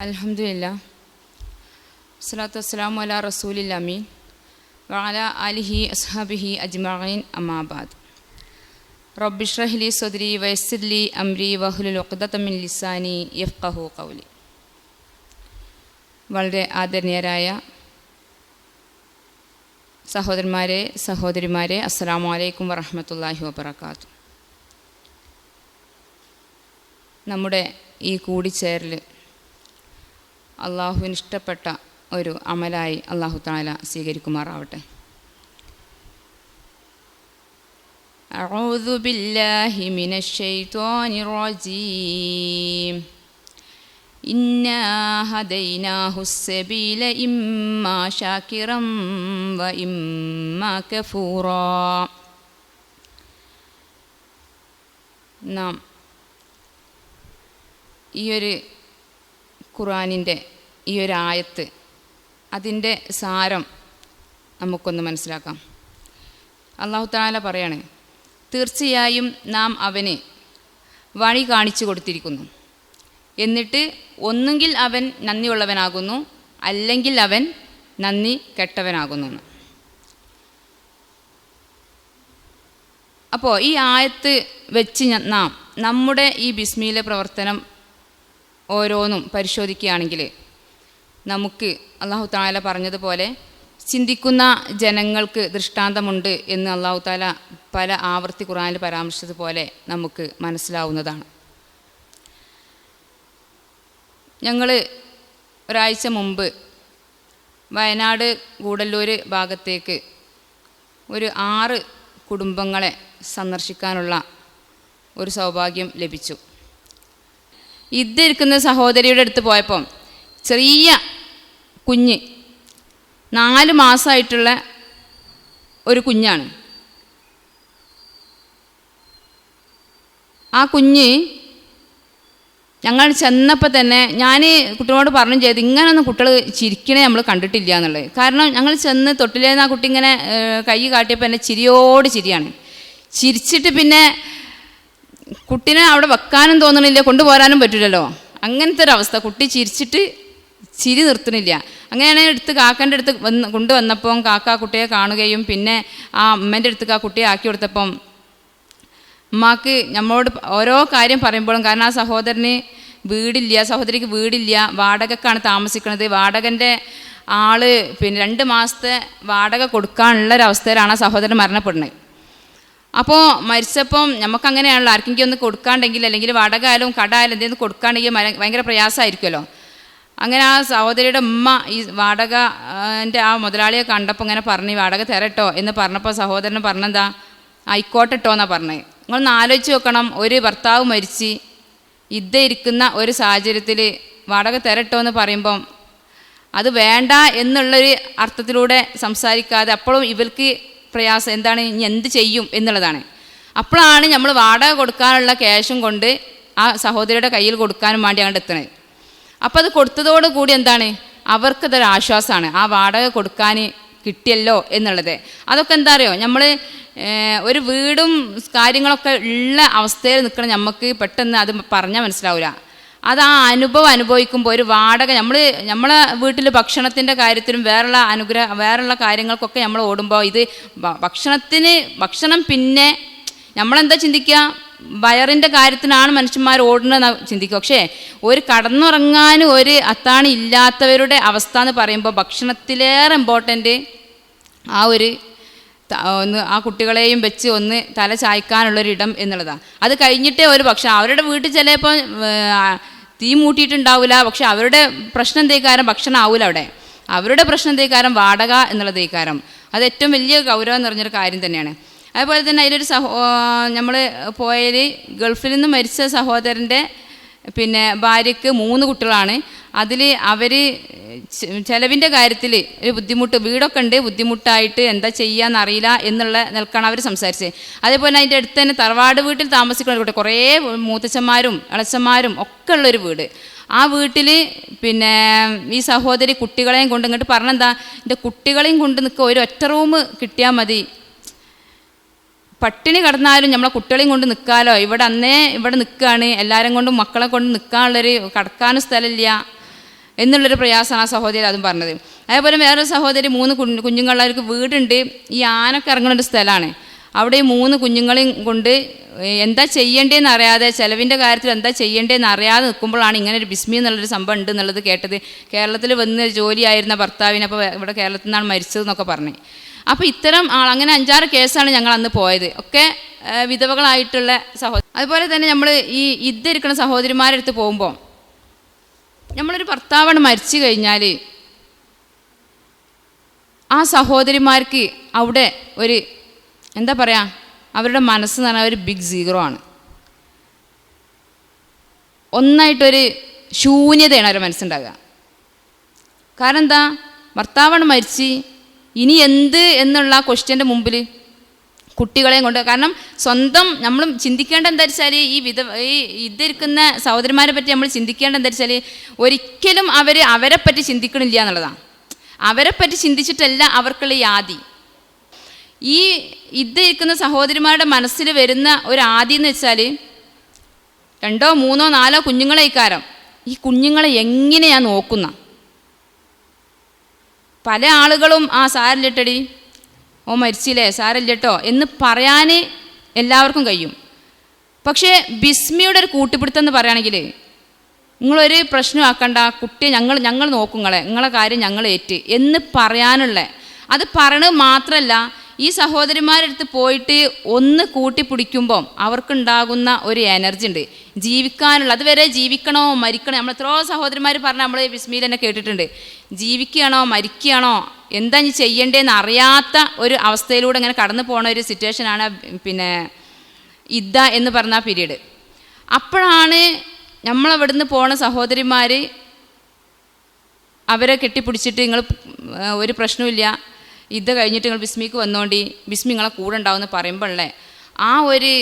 അലഹമില്ല വസ്സലാത്തു വസ്സലാമു അല റസൂലിൽ അമീൻ. വഅല അലിഹി അസ്ഹാബിഹി അജ്മീൻ അമാബാദ് റബ്ബിഷ്റഹ്ലി സദ്രി വയസ്സിർലി അംരി വഹുലുൽ ഉഖ്ദത്തമിൻ ലിസാനി യഫ്കഹു കൗലി വളരെ ആദരണീയരായ സഹോദരന്മാരെ സഹോദരിമാരെ അസ്സലാമു അലൈക്കും വറഹ്മത്തുള്ളാഹി വബറകാതുഹു. നമ്മുടെ ഈ കൂടിച്ചേരൽ അള്ളാഹുവിന് ഇഷ്ടപ്പെട്ട ഒരു അമലായി അള്ളാഹു താല സ്വീകരിക്കുമാറാവട്ടെ أعوذ بالله من الشيطان الرجيم إنا هديناه السبيل إما شاكرا وإما كفورا നാം ഈ ഒരു ഖുറാനിന്റെ ഈ ഒരു ആയത്ത് അതിന്റെ സാരം നമുക്കൊന്ന് മനസ്സിലാക്കാം. അള്ളാഹു താല പറയാണ് തീർച്ചയായും നാം അവന് വഴി കാണിച്ചു കൊടുത്തിരിക്കുന്നു. എന്നിട്ട് ഒന്നുകിൽ അവൻ നന്ദിയുള്ളവനാകുന്നു അല്ലെങ്കിൽ അവൻ നന്ദി കെട്ടവനാകുന്നു. അപ്പോൾ ഈ ആയത്ത് വെച്ച് നാം നമ്മുടെ ഈ ബിസ്മിയിലെ പ്രവർത്തനം ഓരോന്നും പരിശോധിക്കുകയാണെങ്കിൽ നമുക്ക് അള്ളാഹു താല പറഞ്ഞതുപോലെ ചിന്തിക്കുന്ന ജനങ്ങൾക്ക് ദൃഷ്ടാന്തമുണ്ട് എന്ന് അള്ളാഹു താല പല ആവർത്തി ഖുറാനിൽ പരാമർശിച്ചതുപോലെ നമുക്ക് മനസ്സിലാവുന്നതാണ്. ഞങ്ങൾ ഒരാഴ്ച മുമ്പ് വയനാട് കൂടല്ലൂർ ഭാഗത്തേക്ക് ഒരു ആറ് കുടുംബങ്ങളെ സന്ദർശിക്കാനുള്ള ഒരു സൗഭാഗ്യം ലഭിച്ചു. ഇതിരിക്കുന്ന സഹോദരിയുടെ അടുത്ത് പോയപ്പം ചെറിയ കുഞ്ഞ് നാല് മാസമായിട്ടുള്ള ഒരു കുഞ്ഞാണ്. ആ കുഞ്ഞ് ഞങ്ങൾ ചെന്നപ്പോൾ തന്നെ ഞാൻ കുട്ടികളോട് പറഞ്ഞു ചെയ്ത് ഇങ്ങനൊന്നും കുട്ടികൾ ചിരിക്കണേ നമ്മൾ കണ്ടിട്ടില്ല എന്നുള്ളത്. കാരണം ഞങ്ങൾ ചെന്ന് തൊട്ടിലേന്ന് ആ കുട്ടി ഇങ്ങനെ കൈ കാട്ടിയപ്പോൾ എന്നെ ചിരിയോട് ചിരിയാണ്. ചിരിച്ചിട്ട് പിന്നെ കുട്ടീനെ അവിടെ വെക്കാനും തോന്നണില്ല കൊണ്ടുപോരാനും പറ്റില്ലല്ലോ. അങ്ങനത്തെ ഒരു അവസ്ഥ കുട്ടി ചിരിച്ചിട്ട് ചിരി നിർത്തണില്ല അങ്ങനെയാണ് എടുത്ത് കാക്കന്റെ അടുത്ത് വന്ന് കൊണ്ടുവന്നപ്പോൾ കാക്ക കുട്ടിയെ കാണുകയും പിന്നെ ആ അമ്മേന്റെ അടുത്ത് ആ കുട്ടിയെ ആക്കി കൊടുത്തപ്പം അമ്മയ്ക്ക് നമ്മളോട് ഓരോ കാര്യം പറയുമ്പോഴും കാരണം ആ സഹോദരന് വീടില്ല സഹോദരിക്ക് വീടില്ല വാടകക്കാണ് താമസിക്കുന്നത് വാടകന്റെ ആൾ പിന്നെ രണ്ട് മാസത്തെ വാടക കൊടുക്കാനുള്ള ഒരു അവസ്ഥയിലാണ് ആ സഹോദരൻ മരണപ്പെടുന്നത്. അപ്പോൾ മരിച്ചപ്പം നമുക്കങ്ങനെയാണല്ലോ ആർക്കെങ്കിലും ഒന്ന് കൊടുക്കാണ്ടെങ്കിൽ അല്ലെങ്കിൽ വടകാലും കടായാലും കട എന്തെങ്കിലും കൊടുക്കാണ്ടെങ്കിൽ ഭയങ്കര പ്രയാസമായിരിക്കുമല്ലോ. അങ്ങനെ ആ സഹോദരിയുടെ ഉമ്മ ഈ വാടക എന്റെ ആ മുതലാളിയെ കണ്ടപ്പോൾ ഇങ്ങനെ പറഞ്ഞു വാടക തരട്ടോ? എന്ന് പറഞ്ഞപ്പോൾ സഹോദരൻ പറഞ്ഞെന്താ? ആയിക്കോട്ടെട്ടോ എന്നാണ് എന്നാ പറഞ്ഞത് നിങ്ങളൊന്ന് ആലോചിച്ച് നോക്കണം. ഒരു ഭർത്താവ് മരിച്ച് ഇരിക്കുന്ന ഒരു സാഹചര്യത്തിൽ വാടക തരട്ടോ എന്ന് പറയുമ്പം അത് വേണ്ട എന്നുള്ളൊരു അർത്ഥത്തിലൂടെ സംസാരിക്കാതെ അപ്പോഴും ഇവർക്ക് പ്രയാസം. എന്താണ്? ഇനി എന്ത് ചെയ്യും എന്നുള്ളതാണ്. അപ്പോഴാണ് നമ്മൾ വാടക കൊടുക്കാനുള്ള ക്യാഷും കൊണ്ട് ആ സഹോദരിയുടെ കയ്യിൽ കൊടുക്കാനും വേണ്ടി അങ്ങോട്ട് എത്തുന്നത് അപ്പോൾ അത് കൊടുത്തതോടുകൂടി എന്താണ്? അവർക്കതൊരു ആശ്വാസമാണ്. ആ വാടക കൊടുക്കാൻ കിട്ടിയല്ലോ എന്നുള്ളത്. അതൊക്കെ എന്താ അറിയോ? നമ്മൾ ഒരു വീടും കാര്യങ്ങളൊക്കെ ഉള്ള അവസ്ഥയിൽ നിൽക്കണം നമുക്ക് പെട്ടെന്ന് അത് പറഞ്ഞാൽ മനസ്സിലാവില്ല അത് ആ അനുഭവം അനുഭവിക്കുമ്പോൾ ഒരു വാടക നമ്മൾ നമ്മളെ വീട്ടിൽ ഭക്ഷണത്തിന്റെ കാര്യത്തിലും വേറെയുള്ള അനുഗ്രഹ വേറെയുള്ള കാര്യങ്ങൾക്കൊക്കെ നമ്മൾ ഓടുമ്പോൾ ഇത് ഭക്ഷണത്തിന് ഭക്ഷണം പിന്നെ നമ്മളെന്താ ചിന്തിക്കുക വയറിന്റെ കാര്യത്തിനാണ് മനുഷ്യന്മാർ ഓടുന്നത് ചിന്തിക്കുക പക്ഷേ ഒരു കടന്നുറങ്ങാനും ഒരു അത്താണി ഇല്ലാത്തവരുടെ അവസ്ഥ എന്ന് പറയുമ്പോൾ ഭക്ഷണത്തിലേറെ ഇമ്പോർട്ടന്റ് ആ ഒരു ഒന്ന് ആ കുട്ടികളെയും വെച്ച് ഒന്ന് തല ചായ്ക്കാനുള്ളൊരിടം എന്നുള്ളതാണ്. അത് കഴിഞ്ഞിട്ടേ ഒരു പക്ഷേ അവരുടെ വീട്ടിൽ ചിലപ്പോൾ തീ മൂട്ടിയിട്ടുണ്ടാവില്ല പക്ഷെ അവരുടെ പ്രശ്നം തേക്കാരം ഭക്ഷണം ആവില്ല അവിടെ. അവരുടെ പ്രശ്നം തേക്കാരം വാടക എന്നുള്ള തേക്കാരം അത് ഏറ്റവും വലിയ ഗൗരവം നിറഞ്ഞൊരു കാര്യം തന്നെയാണ്. അതുപോലെ തന്നെ അതിലൊരു സഹോ നമ്മൾ പോയതിൽ ഗൾഫിൽ നിന്ന് മരിച്ച സഹോദരന്റെ പിന്നെ ഭാര്യയ്ക്ക് മൂന്ന് കുട്ടികളാണ്. അതിൽ അവർ ചിലവിന്റെ കാര്യത്തിൽ ഒരു ബുദ്ധിമുട്ട് വീടൊക്കെ ഉണ്ട് ബുദ്ധിമുട്ടായിട്ട് എന്താ ചെയ്യാന്നറിയില്ല എന്നുള്ള നിൽക്കാണ് അവർ സംസാരിച്ചത്. അതേപോലെ അതിന്റെ അടുത്ത് തന്നെ തറവാട് വീട്ടിൽ താമസിക്കുന്ന കുട്ടി കുറേ മൂത്തച്ഛന്മാരും അളച്ചന്മാരും ഒക്കെ ഉള്ളൊരു വീട്. ആ വീട്ടിൽ പിന്നെ ഈ സഹോദരി കുട്ടികളെയും കൊണ്ട് ഇങ്ങോട്ട് പറഞ്ഞെന്താ എന്റെ കുട്ടികളെയും കൊണ്ട് നിൽക്കുക ഒരു ഒറ്റ റൂം കിട്ടിയാൽ മതി പട്ടിണി കടന്നാലും നമ്മളെ കുട്ടികളെയും കൊണ്ട് നിൽക്കാലോ ഇവിടെ അന്നേ ഇവിടെ നിൽക്കുകയാണ് എല്ലാവരും കൊണ്ടും മക്കളെ കൊണ്ട് നിൽക്കാനുള്ളൊരു കടക്കാനും സ്ഥലമില്ല എന്നുള്ളൊരു പ്രയാസമാണ് ആ സഹോദരി അതും പറഞ്ഞത്. അതേപോലെ വേറൊരു സഹോദരി മൂന്ന് കുഞ്ഞ് കുഞ്ഞുങ്ങളവർക്ക് വീടുണ്ട്. ഈ ആനൊക്കെ ഇറങ്ങുന്ന ഒരു സ്ഥലമാണ്. അവിടെ മൂന്ന് കുഞ്ഞുങ്ങളെയും കൊണ്ട് എന്താ ചെയ്യേണ്ടതെന്ന് അറിയാതെ ചിലവിന്റെ കാര്യത്തിൽ എന്താ ചെയ്യേണ്ടതെന്ന് അറിയാതെ നിൽക്കുമ്പോഴാണ് ഇങ്ങനെ ഒരു ബിസ്മി എന്നുള്ളൊരു സംഭവം ഉണ്ട് എന്നുള്ളത് കേട്ടത്. കേരളത്തിൽ വന്ന് ജോലിയായിരുന്ന ഭർത്താവിനെ അപ്പോൾ ഇവിടെ കേരളത്തിൽ നിന്നാണ് മരിച്ചതെന്നൊക്കെ പറഞ്ഞു. അപ്പോൾ ഇത്തരം ആൾ അങ്ങനെ അഞ്ചാറ് കേസാണ് ഞങ്ങൾ അന്ന് പോയത്. ഒക്കെ വിധവകളായിട്ടുള്ള സഹോദരി അതുപോലെ തന്നെ നമ്മൾ ഈ ഇദ്ദിരിക്കുന്ന സഹോദരിമാരുടെ അടുത്ത് പോകുമ്പോൾ നമ്മളൊരു ഭർത്താവാണ് മരിച്ചു കഴിഞ്ഞാൽ ആ സഹോദരിമാർക്ക് അവിടെ ഒരു എന്താ പറയുക അവരുടെ മനസ്സ് എന്ന് പറഞ്ഞാൽ ഒരു ബിഗ് സീറോ ആണ്. ഒന്നായിട്ടൊരു ശൂന്യതയാണ് അവരുടെ മനസ്സുണ്ടാകുക കാരണം എന്താ? ഭർത്താവാണ് മരിച്ച് ഇനി എന്ത് എന്നുള്ള ക്വസ്റ്റ്യന്റെ മുമ്പിൽ കുട്ടികളെയും കൊണ്ട് കാരണം സ്വന്തം നമ്മൾ ചിന്തിക്കേണ്ട എന്താ വെച്ചാൽ ഈ വിധ ഈ ഇതിരിക്കുന്ന സഹോദരന്മാരെ പറ്റി നമ്മൾ ചിന്തിക്കേണ്ട എന്താ വെച്ചാൽ ഒരിക്കലും അവർ അവരെ പറ്റി ചിന്തിക്കണില്ല എന്നുള്ളതാണ്. അവരെ പറ്റി ചിന്തിച്ചിട്ടല്ല അവർക്കുള്ള ആദി. ഈ ഇതിരിക്കുന്ന സഹോദരിമാരുടെ മനസ്സിൽ വരുന്ന ഒരു ആദി എന്ന് വെച്ചാൽ രണ്ടോ മൂന്നോ നാലോ കുഞ്ഞുങ്ങളെ ഇക്കാരം ഈ കുഞ്ഞുങ്ങളെ എങ്ങനെയാണ് നോക്കുന്ന? പല ആളുകളും ആ സാരില്ലട്ടടി ഓ മരിച്ചില്ലേ സാരല്ലെട്ടോ എന്ന് പറയാൻ എല്ലാവർക്കും കഴിയും. പക്ഷേ ബിസ്മിയുടെ ഒരു കൂട്ടുപിടുത്തം എന്ന് പറയുകയാണെങ്കിൽ നിങ്ങളൊരു പ്രശ്നമാക്കണ്ട കുട്ടിയെ ഞങ്ങൾ ഞങ്ങൾ നോക്കും നിങ്ങളെ. നിങ്ങളെ കാര്യം ഞങ്ങൾ ഏറ്റ്. എന്ന് പറയാനുള്ള അത് പറയണത് മാത്രമല്ല ഈ സഹോദരിമാരടുത്ത് പോയിട്ട് ഒന്ന് കൂട്ടിപ്പിടിക്കുമ്പം അവർക്കുണ്ടാകുന്ന ഒരു എനർജി ഉണ്ട്. ജീവിക്കാനുള്ള അതുവരെ ജീവിക്കണോ മരിക്കണോ നമ്മൾ എത്രയോ സഹോദരിമാർ പറഞ്ഞ നമ്മൾ ബിസ്മിയിൽ തന്നെ കേട്ടിട്ടുണ്ട്. ജീവിക്കുകയാണോ മരിക്കുകയാണോ എന്താ ഇനി ചെയ്യേണ്ടതെന്ന് അറിയാത്ത ഒരു അവസ്ഥയിലൂടെ ഇങ്ങനെ കടന്നു പോണ ഒരു സിറ്റുവേഷനാണ് പിന്നെ ഇദ്ദ എന്ന് പറഞ്ഞ പീരീഡ് അപ്പോഴാണ് നമ്മളവിടുന്ന് പോണ സഹോദരിമാർ അവരെ കെട്ടിപ്പിടിച്ചിട്ട് നിങ്ങൾ ഒരു പ്രശ്നമില്ല ഇത് കഴിഞ്ഞിട്ട് നിങ്ങൾ ബിസ്മിക്ക് വന്നോണ്ടി ബിസ്മി നിങ്ങളെ കൂടെ ഉണ്ടാവും എന്ന് പറയുമ്പോഴേ ആ ഒരു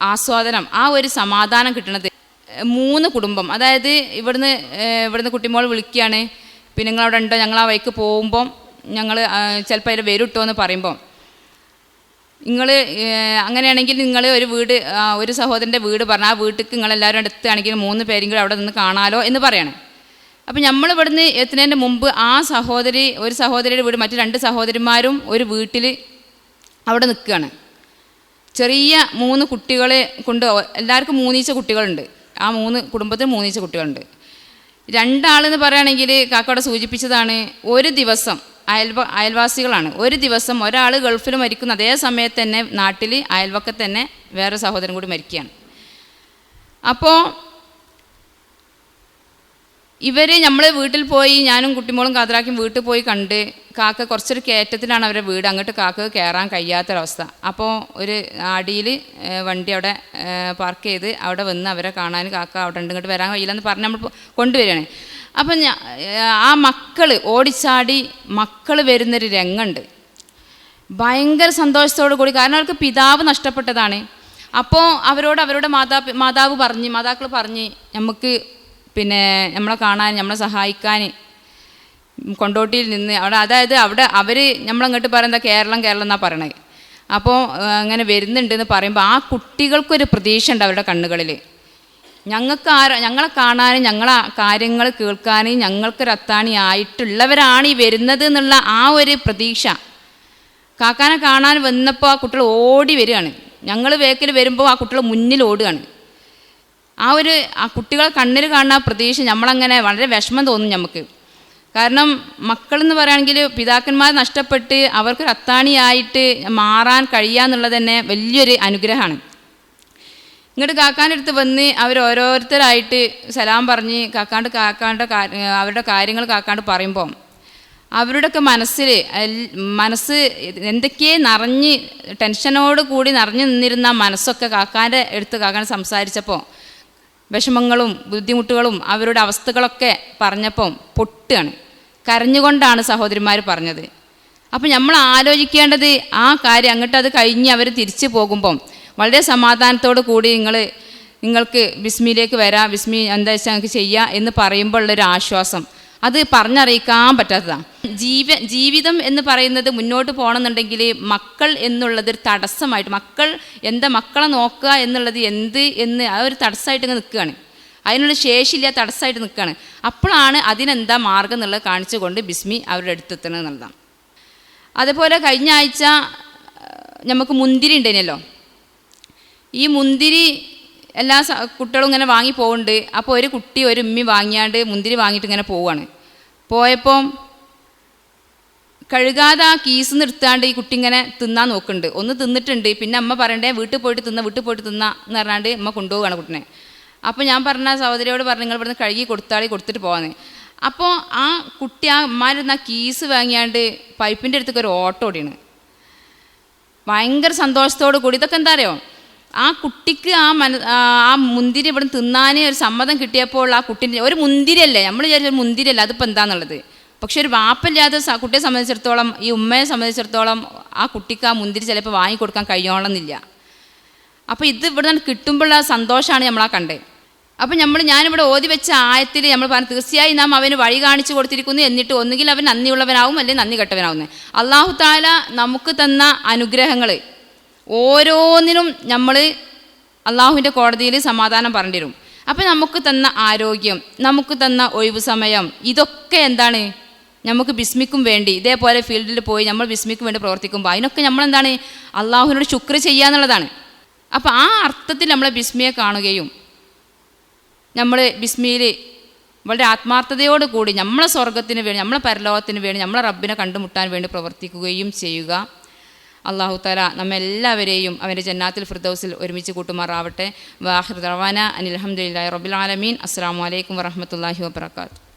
ആസ്വാദനം ആ ഒരു സമാധാനം കിട്ടണത് മൂന്ന് കുടുംബം. അതായത് ഇവിടുന്ന് ഇവിടുന്ന് കുട്ടിമോൾ വിളിക്കുകയാണ് പിന്നെ നിങ്ങളവിടെ ഉണ്ടോ ഞങ്ങൾ ആ വഴിക്ക് പോകുമ്പം ഞങ്ങൾ ചിലപ്പോൾ അതിൽ വരും എന്ന് പറയുമ്പം. നിങ്ങൾ അങ്ങനെയാണെങ്കിൽ നിങ്ങൾ ഒരു വീട് ഒരു സഹോദരന്റെ വീട് പറഞ്ഞാൽ ആ വീട്ടിലേക്ക് നിങ്ങളെല്ലാവരും അടുത്താണെങ്കിൽ മൂന്ന് പേരെങ്കിലും അവിടെ നിന്ന് കാണാലോ എന്ന് പറയണേ. അപ്പം നമ്മൾ ഇവിടുന്ന് എത്തുന്നതിന്റെ മുമ്പ് ആ സഹോദരി ഒരു സഹോദരിയുടെ വീട് മറ്റു രണ്ട് സഹോദരിമാരും ഒരു വീട്ടിൽ അവിടെ നിൽക്കുകയാണ്. ചെറിയ മൂന്ന് കുട്ടികളെ കൊണ്ട് എല്ലാവർക്കും മൂന്നീച്ച കുട്ടികളുണ്ട്. ആ മൂന്ന് കുടുംബത്തിൽ മൂന്നീച്ച കുട്ടികളുണ്ട്. രണ്ടാളെന്ന് പറയുകയാണെങ്കിൽ കാക്കോടെ സൂചിപ്പിച്ചതാണ് ഒരു ദിവസം അയൽവ അയൽവാസികളാണ്. ഒരു ദിവസം ഒരാൾ ഗൾഫിൽ മരിക്കുന്ന അതേ സമയത്ത് തന്നെ നാട്ടിൽ അയൽവക്കത്ത് തന്നെ വേറെ സഹോദരൻ കൂടി മരിക്കുകയാണ്. അപ്പോൾ ഇവർ നമ്മൾ വീട്ടിൽ പോയി ഞാനും കുട്ടിമോളും കാതറാക്കിയും വീട്ടിൽ പോയി കണ്ട് കാക്ക കുറച്ചൊരു കയറ്റത്തിലാണ് അവരുടെ വീട്. അങ്ങോട്ട് കാക്ക കയറാൻ കഴിയാത്തൊരവസ്ഥ. അപ്പോൾ ഒരു അടിയിൽ വണ്ടി അവിടെ പാർക്ക് ചെയ്ത് അവിടെ വന്ന് അവരെ കാണാൻ കാക്ക അവിടെ ഉണ്ട് ഇങ്ങോട്ട് വരാൻ കഴിയില്ലെന്ന് പറഞ്ഞ് നമ്മൾ കൊണ്ടുവരികയാണ്. അപ്പം ഞാൻ ആ മക്കൾ ഓടിച്ചാടി മക്കൾ വരുന്നൊരു രംഗമുണ്ട്. ഭയങ്കര സന്തോഷത്തോടു കൂടി കാരണം അവർക്ക് പിതാവ് നഷ്ടപ്പെട്ടതാണ്. അപ്പോൾ അവരോട് അവരുടെ മാതാ മാതാവ് പറഞ്ഞ് മാതാക്കൾ പറഞ്ഞ് നമുക്ക് പിന്നെ നമ്മളെ കാണാൻ നമ്മളെ സഹായിക്കാൻ കൊണ്ടോട്ടിയിൽ നിന്ന് അവിടെ അതായത് അവിടെ അവർ നമ്മളങ്ങോട്ട് പറയുന്നത് കേരളം കേരളം എന്നാണ് പറയണത്. അപ്പോൾ അങ്ങനെ വരുന്നുണ്ടെന്ന് പറയുമ്പോൾ ആ കുട്ടികൾക്കൊരു പ്രതീക്ഷ ഉണ്ട് അവരുടെ കണ്ണുകളിൽ ഞങ്ങൾക്ക് ആരോ ഞങ്ങളെ കാണാനും ഞങ്ങളെ കാര്യങ്ങൾ കേൾക്കാനും ഞങ്ങൾക്കൊരു അത്താണി ആയിട്ടുള്ളവരാണ് ഈ വരുന്നത് എന്നുള്ള ആ ഒരു പ്രതീക്ഷ. കാക്കാനെ കാണാൻ വന്നപ്പോൾ ആ കുട്ടികൾ ഓടി വരികയാണ്. ഞങ്ങൾ വേക്കിൽ വരുമ്പോൾ ആ കുട്ടികൾ മുന്നിൽ ഓടുകയാണ്. ആ ഒരു ആ കുട്ടികൾ കണ്ണിൽ കാണുന്ന പ്രതീക്ഷ നമ്മളങ്ങനെ വളരെ വിഷമം തോന്നും നമുക്ക് കാരണം മക്കളെന്ന് പറയുകയാണെങ്കിൽ പിതാക്കന്മാർ നഷ്ടപ്പെട്ട് അവർക്കൊരു അത്താണിയായിട്ട് മാറാൻ കഴിയുക എന്നുള്ളത് തന്നെ വലിയൊരു അനുഗ്രഹമാണ്. ഇങ്ങോട്ട് കാക്കാന്റെ അടുത്ത് വന്ന് അവർ ഓരോരുത്തരായിട്ട് സലാം പറഞ്ഞ് കാക്കാണ്ട് കാക്കാണ്ട് അവരുടെ കാര്യങ്ങൾ കാക്കാണ്ട് പറയുമ്പോൾ അവരുടെയൊക്കെ മനസ്സിൽ മനസ്സ് എന്തൊക്കെയേ നിറഞ്ഞ് ടെൻഷനോട് കൂടി നിറഞ്ഞു നിന്നിരുന്ന മനസ്സൊക്കെ കാക്കാന്റെ അടുത്ത് കാക്കാൻ സംസാരിച്ചപ്പോൾ വിഷമങ്ങളും ബുദ്ധിമുട്ടുകളും അവരുടെ അവസ്ഥകളൊക്കെ പറഞ്ഞപ്പം പൊട്ടുകയാണ് കരഞ്ഞുകൊണ്ടാണ് സഹോദരിമാർ പറഞ്ഞത്. അപ്പം നമ്മൾ ആലോചിക്കേണ്ടത് ആ കാര്യം അങ്ങോട്ട് അത് കഴിഞ്ഞ് അവർ തിരിച്ചു പോകുമ്പം വളരെ സമാധാനത്തോടു കൂടി നിങ്ങൾ നിങ്ങൾക്ക് ബിസ്മിയിലേക്ക് വരാം ബിസ്മി എന്താ വെച്ചാൽ നിങ്ങൾക്ക് ചെയ്യാം എന്ന് പറയുമ്പോൾ ഉള്ളൊരു ആശ്വാസം. അത് പറഞ്ഞറിയിക്കാൻ പറ്റാത്തതാണ് ജീവ ജീവിതം എന്ന് പറയുന്നത് മുന്നോട്ട് പോകണമെന്നുണ്ടെങ്കിൽ മക്കൾ എന്നുള്ളത് ഒരു തടസ്സമായിട്ട് മക്കൾ എന്താ മക്കളെ നോക്കുക എന്നുള്ളത് എന്ത് എന്ന് ആ ഒരു തടസ്സമായിട്ട് നിൽക്കുകയാണ്. അതിനുള്ള ശേഷിയില്ല തടസ്സമായിട്ട് നിൽക്കുകയാണ്. അപ്പോഴാണ് അതിനെന്താ മാർഗം എന്നുള്ളത് കാണിച്ചുകൊണ്ട് ബിസ്മി അവരുടെ അടുത്തെത്തണം എന്നുള്ളതാണ്. അതുപോലെ കഴിഞ്ഞ ആഴ്ച നമുക്ക് മുന്തിരി ഉണ്ടേനല്ലോ. ഈ മുന്തിരി എല്ലാ കുട്ടികളും ഇങ്ങനെ വാങ്ങി പോകുന്നുണ്ട് അപ്പോൾ ഒരു കുട്ടി ഒരു ഉമ്മി വാങ്ങിയാണ്ട് മുന്തിരി വാങ്ങിയിട്ട് ഇങ്ങനെ പോവുകയാണ് പോയപ്പം കഴുകാതെ ആ കീസ് നിർത്താണ്ട് ഈ കുട്ടി ഇങ്ങനെ തിന്നാൻ നോക്കുന്നുണ്ട്. ഒന്ന് തിന്നിട്ടുണ്ട്. പിന്നെ അമ്മ പറയണ്ടേ വീട്ടിൽ പോയിട്ട് തിന്ന വീട്ടിൽ പോയിട്ട് തിന്ന എന്ന് പറഞ്ഞാണ്ട് അമ്മ കൊണ്ടുപോവുകയാണ് കുട്ടിനെ. അപ്പോൾ ഞാൻ പറഞ്ഞ സഹോദരിയോട് പറഞ്ഞു നിങ്ങൾ ഇവിടുന്ന് കഴുകി കൊടുത്താളി കൊടുത്തിട്ട് പോകാന്ന് അപ്പോൾ ആ കുട്ടി ആ അമ്മാരുന്ന ആ കീസ് വാങ്ങിയാണ്ട് പൈപ്പിന്റെ അടുത്തേക്ക് ഒരു ഓട്ടോ ഓടിയാണ്. ഭയങ്കര സന്തോഷത്തോടു കൂടി. ഇതൊക്കെ എന്താ അറിയോ? ആ കുട്ടിക്ക് ആ മന ആ മുന്തിരി ഇവിടെ തിന്നാൻ ഒരു സമ്മതം കിട്ടിയപ്പോൾ ആ കുട്ടീന്റെ ഒരു മുന്തിരിയല്ലേ? നമ്മൾ വിചാരിച്ച മുന്തിരിയല്ല? അതിപ്പോൾ എന്താണെന്നുള്ളത് പക്ഷെ ഒരു വാപ്പില്ലാത്ത കുട്ടിയെ സംബന്ധിച്ചിടത്തോളം ഈ ഉമ്മയെ സംബന്ധിച്ചിടത്തോളം ആ കുട്ടിക്ക് ആ മുന്തിരി ചിലപ്പോൾ വാങ്ങിക്കൊടുക്കാൻ കഴിയണമെന്നില്ല. അപ്പോൾ ഇത് ഇവിടെ നിന്ന് കിട്ടുമ്പോഴുള്ള സന്തോഷമാണ് നമ്മൾ ആ കണ്ടത്. അപ്പോൾ നമ്മൾ ഞാനിവിടെ ഓതി വെച്ച ആയത്തിൽ നമ്മൾ പറഞ്ഞു തീർച്ചയായും നാം അവന് വഴി കാണിച്ചു കൊടുത്തിരിക്കുന്നു എന്നിട്ട് ഒന്നുകിൽ അവൻ നന്ദിയുള്ളവനാവും അല്ലെങ്കിൽ നന്ദി കെട്ടവനാവുന്നത് അള്ളാഹു താല നമുക്ക് തന്ന അനുഗ്രഹങ്ങൾ ഓരോന്നിനും നമ്മൾ അള്ളാഹുവിന്റെ കോടതിയിൽ സമാധാനം പറഞ്ഞു തരും അപ്പം നമുക്ക് തന്ന ആരോഗ്യം നമുക്ക് തന്ന ഒഴിവ് സമയം ഇതൊക്കെ എന്താണ്? നമുക്ക് ബിസ്മിക്കും വേണ്ടി ഇതേപോലെ ഫീൽഡിൽ പോയി നമ്മൾ ബിസ്മിക്കും വേണ്ടി പ്രവർത്തിക്കുമ്പോൾ അതിനൊക്കെ നമ്മളെന്താണ്? അള്ളാഹുവിനോട് ശുക്ർ ചെയ്യുക എന്നുള്ളതാണ്. അപ്പോൾ ആ അർത്ഥത്തിൽ നമ്മളെ ബിസ്മിയെ കാണുകയും നമ്മൾ ബിസ്മിയിൽ വളരെ ആത്മാർത്ഥതയോട് കൂടി നമ്മളെ സ്വർഗത്തിന് വേണ്ടി നമ്മളെ പരലോകത്തിന് വേണ്ടി നമ്മളെ റബ്ബിനെ കണ്ടുമുട്ടാൻ വേണ്ടി പ്രവർത്തിക്കുകയും ചെയ്യുക. അള്ളാഹു തല നമ്മെല്ലാവരെയും അവന്റെ ജന്നാത്തിൽ ഫിർദൗസിൽ ഒരുമിച്ച് കൂട്ടുമാറാവട്ടെ. വാഹിർ ദവാന അനിൽഹമ്മദില്ലാ റബ്ബുൽ ആലമീൻ. അസ്സാം വലൈക്കും വറഹമത്തല്ലാഹി വാബർക്കാത്തു